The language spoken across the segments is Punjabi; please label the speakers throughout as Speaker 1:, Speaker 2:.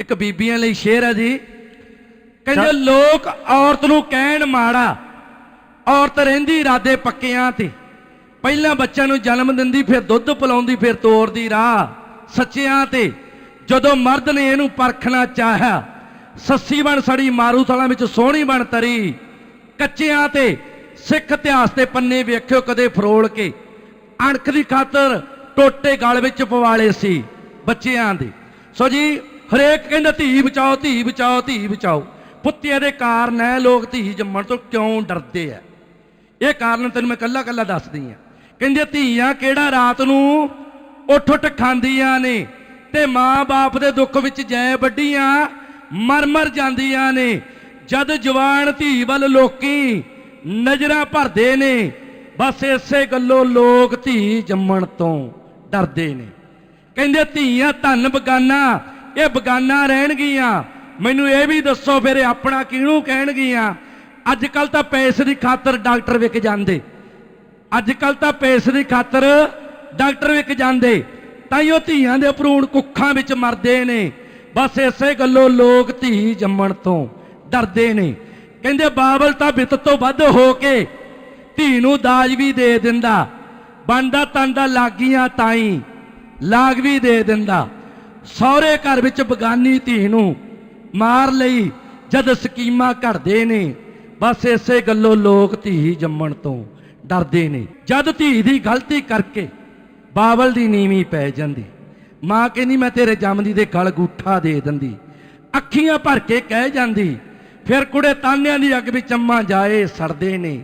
Speaker 1: ਇੱਕ ਬੀਬੀਆਂ ਲਈ ਸ਼ੇਰ ਹੈ ਜੀ। ਕਹਿੰਦੇ ਲੋਕ ਔਰਤ ਨੂੰ ਕਹਿਣ ਮਾੜਾ ਔਰਤ ਰਹਿੰਦੀ ਇਰਾਦੇ ਪੱਕਿਆਂ ਤੇ। ਪਹਿਲਾਂ ਬੱਚਿਆਂ ਨੂੰ ਜਨਮ ਦਿੰਦੀ ਫਿਰ ਦੁੱਧ ਪਿਲਾਉਂਦੀ ਫਿਰ ਤੋਰਦੀ ਰਾਹ ਸੱਚਿਆਂ ਤੇ। ਜਦੋਂ ਮਰਦ ਨੇ ਇਹਨੂੰ ਪਰਖਣਾ ਚਾਹਿਆ ਸੱਸੀ ਬਣ ਸੜੀ ਮਾਰੂ ਥਲਾਂ ਵਿੱਚ ਸੋਹਣੀ ਬਣ ਤਰੀ। ਕੱਚਿਆਂ ਤੇ ਸਿੱਖ ਇਤਿਹਾਸ ਦੇ ਪੰਨੇ ਵੇਖਿਓ ਕਦੇ ਫਰੋਲ ਕੇ। ਅਣਖ ਦੀ ਖਾਤਰ ਟੋਟੇ ਗਲ ਵਿੱਚ ਪਵਾਲੇ ਸੀ ਬੱਚਿਆਂ ਦੇ। ਸੋ ਜੀ ਹਰੇਕ ਕਹਿੰਦਾ ਧੀ ਬਚਾਓ ਧੀ ਬਚਾਓ ਧੀ ਬਚਾਓ। ਪੁੱਤਿਆਂ ਦੇ ਕਾਰਨ ਹੈ ਲੋਕ ਧੀ ਜੰਮਣ ਤੋਂ ਕਿਉਂ ਡਰਦੇ ਆ ਇਹ ਕਾਰਨ ਤੈਨੂੰ ਮੈਂ ਕੱਲਾ ਕੱਲਾ ਦੱਸਦੀ ਆ। ਕਹਿੰਦੇ ਧੀਆਂ ਕਿਹੜਾ ਰਾਤ ਨੂੰ ਉੱਠ ਉੱਠ ਖਾਂਦੀਆਂ ਨੇ ਤੇ ਮਾਂ-ਬਾਪ ਦੇ ਦੁੱਖ ਵਿੱਚ ਜੈ ਵੱਡੀਆਂ ਮਰ ਮਰ ਜਾਂਦੀਆਂ ਨੇ। ਜਦ ਜਵਾਨ ਧੀ ਵੱਲ ਲੋਕੀ ਨਜ਼ਰਾਂ ਭਰਦੇ ਨੇ, ਬਸ ਇਸੇ ਗੱਲੋਂ ਲੋਕ ਧੀ ਜੰਮਣ ਤੋਂ ਡਰਦੇ ਨੇ। ਕਹਿੰਦੇ ਧੀਆਂ ਧਨ ਬਗਾਨਾ ਇਹ ਬਗਾਨਾ ਰਹਿਣਗੀਆਂ। ਮੈਨੂੰ ਇਹ ਵੀ ਦੱਸੋ ਫਿਰ ਆਪਣਾ ਕਿਹਨੂੰ ਕਹਿਣਗੀਆਂ? ਅੱਜ ਕੱਲ ਤਾਂ ਪੈਸੇ ਦੀ ਖਾਤਰ ਡਾਕਟਰ ਵਿਕ ਜਾਂਦੇ। ਅੱਜ ਕੱਲ ਤਾਂ ਪੈਸੇ ਦੀ ਖਾਤਰ ਡਾਕਟਰ ਵਿਕ ਜਾਂਦੇ। ਤਾਂ ਹੀ ਉਹ ਧੀਆਂ ਦੇ ਭਰੂਣ ਕੁੱਖਾਂ ਵਿੱਚ ਮਰਦੇ ਨੇ। ਬਸ ਇਸੇ ਗੱਲੋਂ ਲੋਕ ਧੀ ਜੰਮਣ ਤੋਂ ਡਰਦੇ ਨੇ। ਕਹਿੰਦੇ ਬਾਬਲ ਤਾਂ ਬਿੱਤ ਤੋਂ ਵੱਧ ਹੋ ਕੇ ਧੀ ਨੂੰ ਦਾਜ ਵੀ ਦੇ ਦਿੰਦਾ। ਬੰਦਾ ਤੰਦਾ ਲਾਗੀਆਂ ਤਾਈ ਲਾਗ ਵੀ ਦੇ ਦਿੰਦਾ। ਸਹੁਰੇ ਘਰ ਵਿੱਚ ਬਗਾਨੀ ਧੀ ਨੂੰ ਮਾਰ ਲਈ, ਜਦ ਸਕੀਮਾਂ ਘੜਦੇ ਨੇ, ਬਸ ਇਸੇ ਗੱਲੋਂ ਲੋਕ ਧੀ ਜੰਮਣ ਤੋਂ ਡਰਦੇ ਨੇ। ਜਦ ਧੀ ਦੀ ਗਲਤੀ ਕਰਕੇ ਬਾਬਲ ਦੀ ਨੀਵੀਂ ਪੈ ਜਾਂਦੀ, ਮਾਂ ਕਹਿੰਦੀ, ਮੈਂ ਤੇਰੇ ਜੰਮਦੀ ਦੇ ਗਲ ਗੂਠਾ ਦੇ ਦਿੰਦੀ। ਅੱਖੀਆਂ ਭਰ ਕੇ ਕਹਿ ਜਾਂਦੀ, ਫਿਰ ਕੁੜੇ ਤਾਨਿਆਂ ਦੀ ਅੱਗ ਵਿੱਚ ਅੰਮਾ ਜਾਏ ਸੜਦੇ ਨੇ।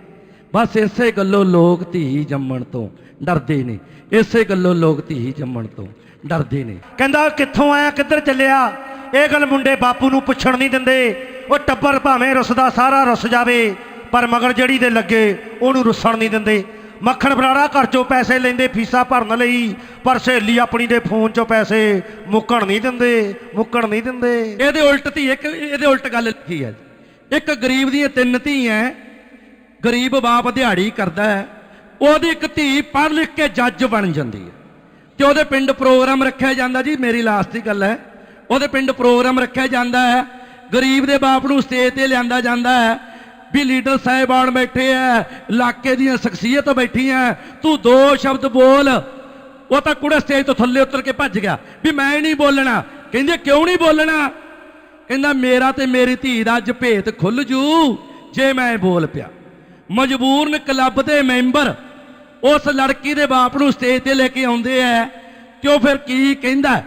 Speaker 1: ਬਸ ਇਸੇ ਗੱਲੋਂ ਲੋਕ ਧੀ ਜੰਮਣ ਤੋਂ ਡਰਦੇ ਨੇ। ਇਸੇ ਗੱਲੋਂ ਲੋਕ ਧੀ ਜੰਮਣ ਤੋਂ ਡਰਦੇ ਨੇ।
Speaker 2: ਕਹਿੰਦਾ ਕਿੱਥੋਂ ਆਇਆ ਕਿੱਧਰ ਚੱਲਿਆ? ਇਹ ਗੱਲ ਮੁੰਡੇ ਬਾਪੂ ਨੂੰ ਪੁੱਛਣ ਨਹੀਂ ਦਿੰਦੇ। ਉਹ ਟੱਬਰ ਭਾਵੇਂ ਰੁੱਸਦਾ ਸਾਰਾ ਰੁੱਸ ਜਾਵੇ ਪਰ ਮਗਰ ਜਿਹੜੀ ਦੇ ਲੱਗੇ ਉਹਨੂੰ ਰੁੱਸਣ ਨਹੀਂ ਦਿੰਦੇ। ਮੱਖਣ ਬਰਾੜਾ ਘਰ ਚੋਂ ਪੈਸੇ ਲੈਂਦੇ ਫੀਸਾਂ ਭਰਨ ਲਈ ਪਰ ਸਹੇਲੀ ਆਪਣੀ ਦੇ ਫੋਨ ਚੋਂ ਪੈਸੇ ਮੁੱਕਣ ਨਹੀਂ ਦਿੰਦੇ ਮੁੱਕਣ ਨਹੀਂ ਦਿੰਦੇ।
Speaker 1: ਇਹਦੇ ਉਲਟ ਧੀ ਇੱਕ ਇਹਦੇ ਉਲਟ ਗੱਲ ਲਿਖੀ ਹੈ। ਇੱਕ ਗਰੀਬ ਦੀਆਂ ਤਿੰਨ ਧੀਆਂ ਗਰੀਬ ਬਾਪ ਦਿਹਾੜੀ ਕਰਦਾ ਹੈ ਉਹਦੀ ਇੱਕ ਧੀ ਪੜ੍ਹ ਲਿਖ ਕੇ ਜੱਜ ਬਣ ਜਾਂਦੀ ਹੈ ਤੇ ਉਹਦੇ ਪਿੰਡ ਪ੍ਰੋਗਰਾਮ ਰੱਖਿਆ ਜਾਂਦਾ, ਜੀ ਮੇਰੀ ਲਾਸਟ ਦੀ ਗੱਲ ਹੈ। ਉਹਦੇ ਪਿੰਡ ਪ੍ਰੋਗਰਾਮ ਰੱਖਿਆ ਜਾਂਦਾ ਹੈ, ਗਰੀਬ ਦੇ ਬਾਪ ਨੂੰ ਸਟੇਜ ਤੇ ਲਿਆਂਦਾ ਜਾਂਦਾ ਹੈ, ਵੀ ਲੀਡਰ ਸਾਹਿਬਾਨ ਬੈਠੇ ਐ, ਇਲਾਕੇ ਦੀਆਂ ਸ਼ਖਸੀਅਤ ਬੈਠੀ ਬੈਠੀਆਂ ਤੂੰ ਦੋ ਸ਼ਬਦ ਬੋਲ। ਉਹ ਤਾਂ ਕੁੜੇ ਸਟੇਜ ਤੋਂ ਥੱਲੇ ਉਤਰ ਕੇ ਭੱਜ ਗਿਆ, ਵੀ ਮੈਂ ਨਹੀਂ ਬੋਲਣਾ। ਕਹਿੰਦੇ, ਕਿਉਂ ਨਹੀਂ ਬੋਲਣਾ? ਕਹਿੰਦਾ, ਮੇਰਾ ਤੇ ਮੇਰੀ ਧੀ ਦਾ ਅੱਜ ਭੇਤ ਖੁੱਲ ਜੂ, ਜੇ ਮੈਂ ਬੋਲ ਪਿਆ। ਮਜਬੂਰਨ ਕਲੱਬ ਦੇ ਮੈਂਬਰ ਉਸ ਲੜਕੀ ਦੇ ਬਾਪ ਨੂੰ ਸਟੇਜ ਤੇ ਲੈ ਕੇ ਆਉਂਦੇ ਐ ਕਿ ਉਹ ਫਿਰ ਕੀ ਕਹਿੰਦਾ?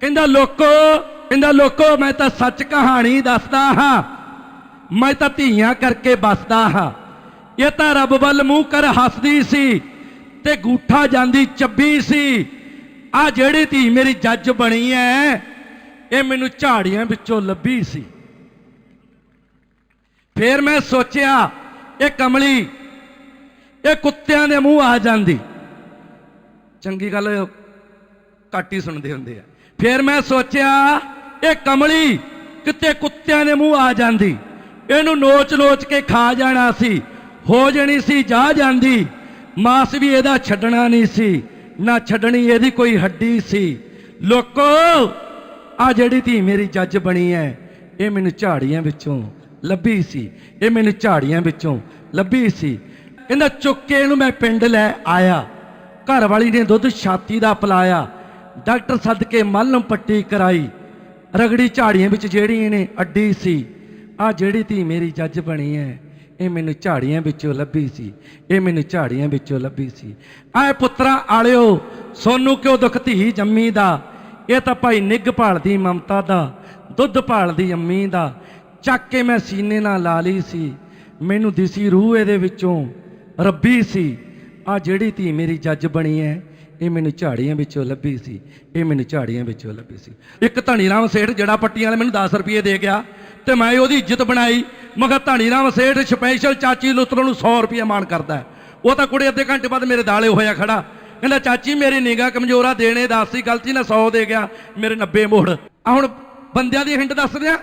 Speaker 1: ਕਹਿੰਦਾ, ਲੋਕੋ ਕਹਿੰਦਾ, ਲੋਕੋ, ਮੈਂ ਤਾਂ ਸੱਚ ਕਹਾਣੀ ਦੱਸਦਾ ਹਾਂ। ਮੈਂ ਤਾਂ ਧੀਆਂ ਕਰਕੇ ਬਸਦਾ ਹਾਂ। ਇਹ ਤਾਂ ਰੱਬ ਵੱਲ ਮੂੰਹ ਕਰ ਹੱਸਦੀ ਸੀ ਤੇ ਗੂਠਾ ਜਾਂਦੀ ਚੱਬੀ ਸੀ। ਆ ਜਿਹੜੀ ਧੀ ਮੇਰੀ ਜੱਜ ਬਣੀ ਐ, ਇਹ ਮੈਨੂੰ ਝਾੜੀਆਂ ਵਿੱਚੋਂ ਲੱਭੀ ਸੀ। ਫੇਰ ਮੈਂ ਸੋਚਿਆ, ਇਹ ਕਮਲੀ ਇਹ ਕੁੱਤਿਆਂ ਦੇ ਮੂੰਹ ਆ ਜਾਂਦੀ। ਚੰਗੀ ਗੱਲ ਘੱਟ ਹੀ ਸੁਣਦੇ ਹੁੰਦੇ ਆ। ਫਿਰ ਮੈਂ ਸੋਚਿਆ, ਇਹ ਕਮਲੀ ਕਿਤੇ ਕੁੱਤਿਆਂ ਦੇ ਮੂੰਹ ਆ ਜਾਂਦੀ। ਇਹਨੂੰ ਨੋਚ-ਨੋਚ ਕੇ ਖਾ ਜਾਣਾ ਸੀ, ਹੋ ਜਣੀ ਸੀ, ਜਾ ਜਾਂਦੀ। ਮਾਸ ਵੀ ਇਹਦਾ ਛੱਡਣਾ ਨਹੀਂ ਸੀ, ਨਾ ਛੱਡਣੀ ਇਹਦੀ ਕੋਈ ਹੱਡੀ ਸੀ। ਲੋਕੋ, ਆ ਜਿਹੜੀ ਧੀ ਮੇਰੀ ਜੱਜ ਬਣੀ ਐ, ਇਹ ਮੈਨੂੰ ਝਾੜੀਆਂ ਵਿੱਚੋਂ ਲੱਭੀ ਸੀ, ਇਹ ਮੈਨੂੰ ਝਾੜੀਆਂ ਵਿੱਚੋਂ ਲੱਭੀ ਸੀ। ਕਹਿੰਦਾ, ਚੁੱਕ ਕੇ ਇਹਨੂੰ ਮੈਂ ਪਿੰਡ ਲੈ ਆਇਆ। ਘਰ ਵਾਲੀ ਨੇ ਦੁੱਧ ਛਾਤੀ ਦਾ ਪਿਲਾਇਆ। ਡਾਕਟਰ ਸੱਦ ਕੇ ਮਲਮ ਪੱਟੀ ਕਰਾਈ। ਰਗੜੀ ਝਾੜੀਆਂ ਵਿੱਚ ਜਿਹੜੀ ਇਹਨੇ ਅੱਡੀ ਸੀ ਆ ਜਿਹੜੀ ਧੀ ਮੇਰੀ ਜੱਜ ਬਣੀ ਹੈ ਇਹ ਮੈਨੂੰ ਝਾੜੀਆਂ ਵਿੱਚੋਂ ਲੱਭੀ ਸੀ। ਇਹ ਮੈਨੂੰ ਝਾੜੀਆਂ ਵਿੱਚੋਂ ਲੱਭੀ ਸੀ। ਆਏ ਪੁੱਤਰਾ ਆਲਿਓ, ਸੋਨੂੰ ਕਿਉਂ ਦੁੱਖ ਧੀ ਜੰਮੀ ਦਾ? ਇਹ ਤਾਂ ਭਾਈ ਨਿੱਘ ਭਾਲਦੀ ਮਮਤਾ ਦਾ, ਦੁੱਧ ਭਾਲਦੀ ਅੰਮੀ ਦਾ। ਚੱਕ ਕੇ ਮੈਂ ਸੀਨੇ ਨਾਲ ਲਾ ਲਈ ਸੀ। ਮੈਨੂੰ ਦਿਸੀ ਰੂਹ ਇਹਦੇ ਵਿੱਚੋਂ। ਰੱਬੀ ਸੀ। ਆ ਜਿਹੜੀ ਧੀ ਮੇਰੀ ਜੱਜ ਬਣੀ ਹੈ ਇਹ ਮੈਨੂੰ ਝਾੜੀਆਂ ਵਿੱਚੋਂ ਲੱਭੀ ਸੀ। ਇਹ ਮੈਨੂੰ ਝਾੜੀਆਂ ਵਿੱਚੋਂ ਲੱਭੀ ਸੀ। ਇੱਕ ਧਣੀ ਰਾਮ ਸੇਠ ਜੜਾ ਪੱਟੀਆਂ ਵਾਲੇ ਮੈਨੂੰ 10 ਰੁਪਏ ਦੇ ਗਿਆ ਤੇ ਮੈਂ ਉਹਦੀ ਇੱਜ਼ਤ ਬਣਾਈ। ਮਗਰ ਧਣੀ ਰਾਮ ਸੇਠ ਸਪੈਸ਼ਲ ਚਾਚੀ ਲੁੱਤਰੋਂ ਨੂੰ 100 ਰੁਪਏ ਮਾਣ ਕਰਦਾ। ਉਹ ਤਾਂ ਕੁੜੇ ਅੱਧੇ ਘੰਟੇ ਬਾਅਦ ਮੇਰੇ ਦਾਲੇ ਹੋਇਆ ਖੜਾ। ਕਹਿੰਦਾ ਚਾਚੀ ਮੇਰੀ ਨਿਗਾਹ ਕਮਜ਼ੋਰਾ ਦੇਣੇ ਦੱਸ ਗਲਤੀ ਨਾਲ 100 ਦੇ ਗਿਆ। ਮੇਰੇ 90 ਮੋੜ। ਆ ਹੁਣ ਬੰਦਿਆਂ ਦੀ ਹਿੰਟ ਦੱਸ ਦਿਆਂ।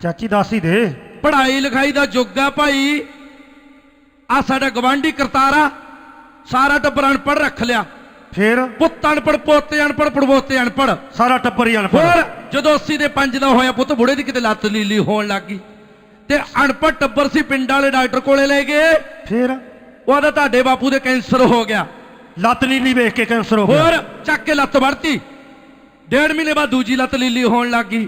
Speaker 2: ਚਾਚੀ ਦੱਸ ਹੀ ਦੇ।
Speaker 1: ਪੜ੍ਹਾਈ ਲਿਖਾਈ ਦਾ ਯੁੱਗ ਆ ਭਾਈ। ਆ ਸਾਡਾ ਗਵਾਂਢੀ ਕਰਤਾਰਾ ਸਾਰਾ ਟੱਬਰ ਅਨਪੜ੍ਹ ਰੱਖ ਲਿਆ।
Speaker 2: ਫੇਰ?
Speaker 1: ਪੁੱਤ ਅਨਪੜ ਪੋਤੇ ਅਨਪੜ ਪੜਪੋਤੇ ਅਨਪੜ
Speaker 2: ਸਾਰਾ ਟੱਬਰ ਹੀ ਅਨਪੜ੍ਹ।
Speaker 1: ਹੋਰ ਜਦੋਂ 80 ਦੇ 5 ਦਾ ਹੋਇਆ ਪੁੱਤ ਬੁੜੇ ਦੀ ਕਿਤੇ ਲੱਤ ਲੀਲੀ ਹੋਣ ਲੱਗੀ ਤੇ ਅਨਪੜ ਟੱਬਰ ਸੀ ਪਿੰਡ ਵਾਲੇ ਡਾਕਟਰ ਕੋਲੇ ਲੈ ਗਏ।
Speaker 2: ਫੇਰ?
Speaker 1: ਉਹਦਾ ਤੁਹਾਡੇ ਬਾਪੂ ਦੇ ਕੈਂਸਰ ਹੋ ਗਿਆ।
Speaker 2: ਲੱਤ ਨੀਲੀ ਵੇਖ ਕੇ ਕੈਂਸਰ ਹੋ ਗਿਆ।
Speaker 1: ਹੋਰ ਚੱਕ ਕੇ ਲੱਤ ਵੜਤੀ। ਡੇਢ ਮਹੀਨੇ ਬਾਅਦ ਦੂਜੀ ਲੱਤ ਲੀਲੀ ਹੋਣ ਲੱਗੀ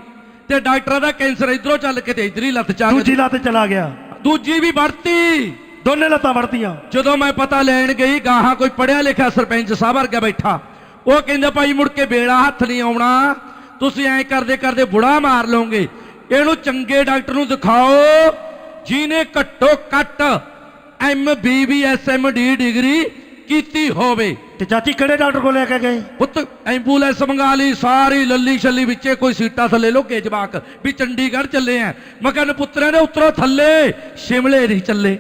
Speaker 1: ਤੇ ਡਾਕਟਰਾਂ ਦਾ ਕੈਂਸਰ ਇਧਰੋਂ ਚੱਲ ਕੇ ਤੇ ਇਧਰ ਹੀ ਲੱਤ ਚੱਲ
Speaker 2: ਦੂਜੀ ਲੱਤ ਚਲਾ ਗਿਆ।
Speaker 1: ਦੂਜੀ ਵੀ ਵੜਤੀ।
Speaker 2: ਦੋਨੇ ਲੱਤਾਂ ਵੜਤੀਆਂ।
Speaker 1: ਜਦੋਂ ਮੈਂ ਪਤਾ ਲੈਣ ਗਈ ਗਾਹਾਂ ਕੋਈ ਪੜਿਆ ਲਿਖਿਆ ਸਰਪੰਚ ਸਾਹਿਬ ਵਰਗਾ ਬੈਠਾ। ਉਹ ਕਹਿੰਦਾ ਭਾਈ ਮੁੜ ਕੇ ਬੇੜਾ ਹੱਥ ਨਹੀਂ ਆਉਣਾ। ਤੁਸੀਂ ਐਂ ਕਰਦੇ ਕਰਦੇ ਬੁੜਾ ਮਾਰ ਲਓਗੇ। ਇਹਨੂੰ ਚੰਗੇ ਡਾਕਟਰ ਨੂੰ ਦਿਖਾਓ ਜਿਹਨੇ ਘੱਟੋ ਘੱਟ M B B S M D degree ਕੀਤੀ ਹੋਵੇ।
Speaker 2: ਤੇ ਚਾਚੀ ਕਿਹੜੇ ਡਾਕਟਰ ਕੋਲ ਲੈ ਕੇ ਗਏ?
Speaker 1: ਪੁੱਤ ਐਂਬੂਲੈਂਸ ਮੰਗਾ ਲਈ ਸਾਰੀ ਲੱਲੀ ਛੱਲੀ ਵਿੱਚੇ ਕੋਈ ਸੀਟਾਂ ਥੱਲੇ ਲੋਕੇ ਜਵਾਕ ਵੀ ਚੰਡੀਗੜ੍ਹ ਚੱਲੇ ਆ ਮੈਂ ਕਹਿੰਦਾ ਪੁੱਤਰਾਂ ਦੇ ਉਤਰੋ ਥੱਲੇ ਸ਼ਿਮਲੇ ਨਹੀਂ ਚੱਲੇ।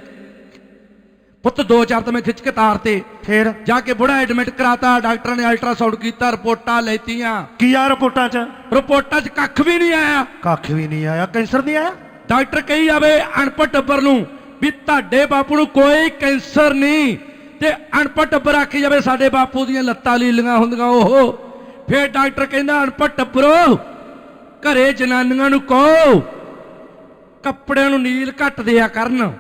Speaker 1: ਪੁੱਤ ਦੋ ਚਾਰ ਤਾਂ ਮੈਂ ਖਿੱਚ ਕੇ ਤਾਰਤੇ
Speaker 2: ਫੇਰ?
Speaker 1: ਜਾ ਕੇ ਬੁੜਾ ਐਡਮਿਟ ਕਰਾਤਾ ਡਾਕਟਰ ਨੇ ਅਲਟਰਾਸਾਊਂਡ ਕੀਤਾ ਰਿਪੋਰਟਾਂ ਲੈਤੀਆਂ।
Speaker 2: ਕੀ ਆ ਰਿਪੋਰਟਾਂ 'ਚ?
Speaker 1: ਰਿਪੋਰਟਾਂ 'ਚ ਕੱਖ ਵੀ ਨਹੀਂ ਆਇਆ।
Speaker 2: ਕੱਖ ਵੀ ਨਹੀਂ ਆਇਆ। ਕੈਂਸਰ ਨਹੀਂ ਆਇਆ?
Speaker 1: ਡਾਕਟਰ ਕਹੀ ਜਾਵੇ ਅਨਪੜ੍ਹ ਟੱਬਰ ਨੂੰ ਵੀ ਤੁਹਾਡੇ ਬਾਪੂ ਨੂੰ ਕੋਈ ਕੈਂਸਰ ਨਹੀਂ। ਤੇ ਅਨਪੜ੍ਹ ਟੱਬਰ ਆਖੀ ਜਾਵੇ ਸਾਡੇ ਬਾਪੂ ਦੀਆਂ ਲੱਤਾਂ ਲੀਲੀਆਂ ਹੁੰਦੀਆਂ ਉਹ ਫਿਰ ਡਾਕਟਰ ਕਹਿੰਦਾ ਅਨਪੜ੍ਹ ਟੱਬਰੋ ਘਰੇ ਜਨਾਨੀਆਂ ਨੂੰ ਕਹੋ ਕੱਪੜਿਆਂ ਨੂੰ ਨੀਲ ਘੱਟ ਦਿਆ ਕਰਨ।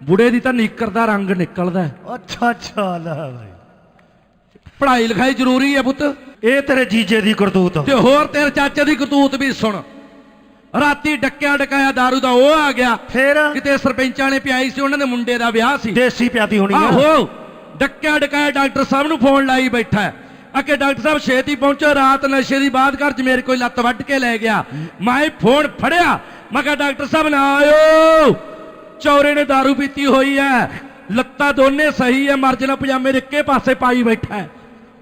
Speaker 1: ਬੁੜੇ ਦੀ ਤਾਂ ਨੀਕਰ ਦਾ ਰੰਗ ਨਿਕਲਦਾ।
Speaker 2: ਅੱਛਾ ਅੱਛਾ ਲੈ ਭਾਈ
Speaker 1: ਪੜ੍ਹਾਈ ਲਿਖਾਈ ਜ਼ਰੂਰੀ ਹੈ ਪੁੱਤ।
Speaker 2: ਇਹ ਤੇਰੇ ਜੀਜੇ ਦੀ ਕਰਤੂਤ
Speaker 1: ਤੇ ਹੋਰ ਤੇਰੇ ਚਾਚੇ ਦੀ ਕਤੂਤ ਵੀ ਸੁਣ। ਰਾਤੀ ਡੱਕਿਆ ਡਕਾਇਆ दारू ਦਾ ਉਹ ਆ ਗਿਆ।
Speaker 2: ਫੇਰ?
Speaker 1: ਕਿਤੇ ਸਰਪੰਚਾਂ ਨੇ ਪਿਆਈ ਸੀ ਉਹਨਾਂ ਦੇ ਮੁੰਡੇ ਦਾ ਵਿਆਹ ਸੀ।
Speaker 2: ਦੇਸੀ ਪਿਆਤੀ ਹੋਣੀ ਆ।
Speaker 1: ਆਹੋ ਡੱਕਿਆ ਡਕਾਇਆ ਡਾਕਟਰ ਸਾਹਿਬ ਨੂੰ ਫੋਨ ਲਾਈ ਬੈਠਾ। ਅਕੇ ਡਾਕਟਰ ਸਾਹਿਬ ਛੇਤੀ ਪਹੁੰਚੋ ਰਾਤ ਨਸ਼ੇ ਦੀ ਬਾਤ ਘਰ ਚ ਮੇਰੇ ਕੋਈ ਲੱਤ ਵੱਢ ਕੇ ਲੈ ਗਿਆ। ਮੈਂ ਫੋਨ ਫੜਿਆ ਮੈਂ ਕਿਹਾ ਡਾਕਟਰ ਸਾਹਿਬ ਨਾ ਆਇਓ। ਚੌਰੇ ਨੇ दारू ਪੀਤੀ ਹੋਈ ਹੈ ਲੱਤਾਂ ਦੋਨੇ ਸਹੀ ਹੈ ਮਰਜਣਾ ਪਜਾਮੇ ਦੇ ਇੱਕੇ ਪਾਸੇ ਪਾਈ ਬੈਠਾ ਹੈ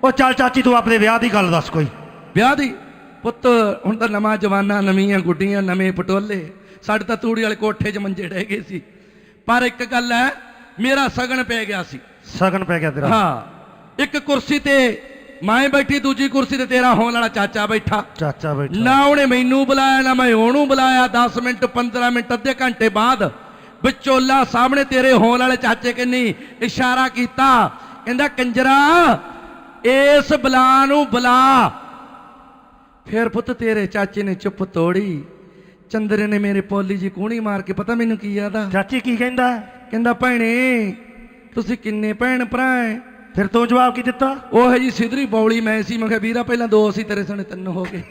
Speaker 2: ਉਹ ਚੱਲ ਚਾਚੀ ਤੂੰ ਆਪਣੇ ਵਿਆਹ ਦੀ ਗੱਲ ਦੱਸ ਕੋਈ।
Speaker 1: ਵਿਆਹ ਦੀ? ਪੁੱਤ ਹੁਣ ਤਾਂ ਨਵਾਂ ਜਵਾਨਾ ਨਵੀਆਂ ਗੁੱਡੀਆਂ ਨਵੇਂ ਪਟੋਲੇ। ਸਾਡੇ ਤਾਂ ਤੂੜੀ ਵਾਲੇ ਕੋਠੇ 'ਚ ਮੰਜੇ ਡਹਿ ਗਏ ਸੀ। ਪਰ ਇੱਕ ਗੱਲ ਹੈ ਮੇਰਾ ਸਗਨ ਪੈ ਗਿਆ ਸੀ।
Speaker 2: ਸਗਨ ਪੈ ਗਿਆ ਤੇਰਾ?
Speaker 1: ਹਾਂ। ਇੱਕ ਕੁਰਸੀ ਤੇ ਮੈਂ ਬੈਠੀ ਦੂਜੀ ਕੁਰਸੀ ਤੇ ਤੇਰਾ ਹੋਣ ਵਾਲਾ ਚਾਚਾ ਬੈਠਾ।
Speaker 2: ਚਾਚਾ ਬੈਠਾ।
Speaker 1: ਨਾ ਉਹਨੇ ਮੈਨੂੰ ਬੁਲਾਇਆ ਨਾ ਮੈਂ ਉਹਨੂੰ ਬੁਲਾਇਆ। 10 ਮਿੰਟ 15 ਮਿੰਟ ਅੱਧੇ ਘੰਟੇ ਬਾਅਦ ਵਿਚੋਲਾ ਸਾਹਮਣੇ ਤੇਰੇ ਹੋਣ ਵਾਲੇ ਚਾਚੇ ਕੰਨੀ ਇਸ਼ਾਰਾ ਕੀਤਾ। ਕਹਿੰਦਾ ਕੰਜਰਾ ਇਸ ਬਲਾ ਨੂੰ ਬੁਲਾ। ਫਿਰ ਪੁੱਤ ਤੇਰੇ ਚਾਚੇ ਨੇ ਚੁੱਪ ਤੋੜੀ। ਚੰਦਰੇ ਨੇ ਮੇਰੇ ਪੋਲੀ ਜੀ ਕੂਣੀ ਮਾਰ ਕੇ ਪਤਾ ਮੈਨੂੰ ਕੀ ਆਦਾ?
Speaker 2: ਚਾਚੀ ਕੀ ਕਹਿੰਦਾ?
Speaker 1: ਕਹਿੰਦਾ ਭੈਣੇ ਤੁਸੀਂ ਕਿੰਨੇ ਭੈਣ ਭਰਾ ਐ?
Speaker 2: ਫਿਰ ਤੂੰ ਜਵਾਬ ਕੀ ਦਿੱਤਾ?
Speaker 1: ਉਹ ਹੈ ਜੀ ਸਿਧਰੀ ਬੌਲੀ ਮੈਂ ਸੀ ਮੈਂ ਕਿਹਾ ਵੀਰਾ ਪਹਿਲਾਂ ਦੋ ਸੀ ਤੇਰੇ ਸਣੇ ਤਿੰਨ ਹੋ ਗਏ।